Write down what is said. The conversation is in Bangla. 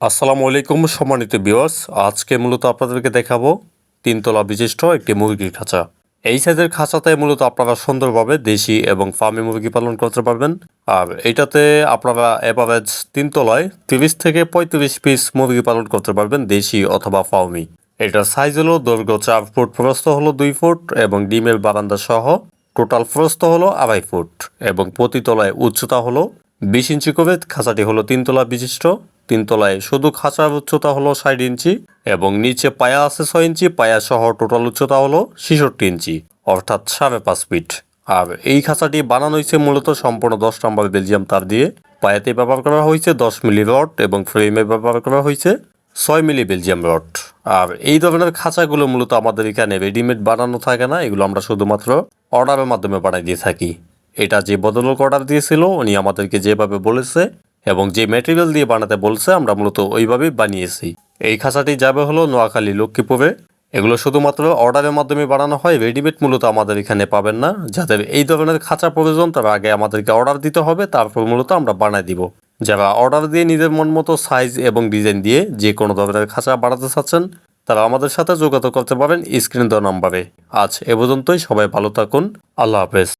আসসালামু আলাইকুম, সম্মানিত বিওয়ার্স আজকে মূলত আপনাদেরকে দেখাবো তিনতলা বিশিষ্ট একটি মুরগির খাঁচা। এই সাইজের খাঁচাতে মূলত আপনারা সুন্দরভাবে দেশি এবং ফার্মি মুরগি পালন করতে পারবেন। আর এইটাতে আপনারা এভারেজ তিনতলায় তিরিশ থেকে পঁয়ত্রিশ পিস মুরগি পালন করতে পারবেন, দেশি অথবা ফার্মি। এটার সাইজ হলো দৈর্ঘ্য চার ফুট, প্রস্থ হলো দুই ফুট এবং ডিমের বারান্দা সহ টোটাল প্রস্থ হলো আড়াই ফুট এবং প্রতি তলায় উচ্চতা হলো বিশ ইঞ্চি করে। খাঁচাটি হলো তিনতলা বিশিষ্ট। তিনতলায়। শুধু খাঁচার উচ্চতা হলো ষাট ইঞ্চি এবং নিচে পায়া আছে ছয় ইঞ্চি, পায়া সহ টোটাল উচ্চতা হলো ছেষট্টি ইঞ্চি, অর্থাৎ সাড়ে পাঁচ ফিট। আর এই খাঁচাটি বানানো হয়েছে মূলত সম্পূর্ণ দশ নম্বর বেলজিয়াম তার দিয়ে। পায়াতে ব্যবহার করা হয়েছে দশ মিলি রড এবং ফ্রেমে ব্যবহার করা হয়েছে ছয় মিলি বেলজিয়াম রড। আর এই ধরনের খাঁচাগুলো মূলত আমাদের এখানে রেডিমেড বানানো থাকে না, এগুলো আমরা শুধুমাত্র অর্ডারের মাধ্যমে বানাই দিয়ে থাকি। এটা যে বদলক অর্ডার দিয়েছিল, উনি আমাদেরকে যেভাবে বলেছে এবং যে ম্যাটেরিয়াল দিয়ে বানাতে বলছে, আমরা মূলত ওইভাবেই বানিয়েছি। এই খাঁচাটি যাবে হলো নোয়াখালী লক্ষ্মীপুরে। এগুলো শুধুমাত্র অর্ডারের মাধ্যমে বানানো হয় রেডিমেড মূলত আমাদের এখানে পাবেন না। যাদের এই ধরনের খাঁচা প্রয়োজন, তারা আগে আমাদেরকে অর্ডার দিতে হবে, তারপর মূলত আমরা বানাই দিব। যারা অর্ডার দিয়ে নিজের মন মতো সাইজ এবং ডিজাইন দিয়ে যে কোনো ধরনের খাঁচা বানাতে চাচ্ছেন, তারা আমাদের সাথে যোগাযোগ করতে পারেন স্ক্রিন দেওয়া নাম্বারে। আজ এ পর্যন্তই, সবাই ভালো থাকুন। আল্লাহ হাফেজ।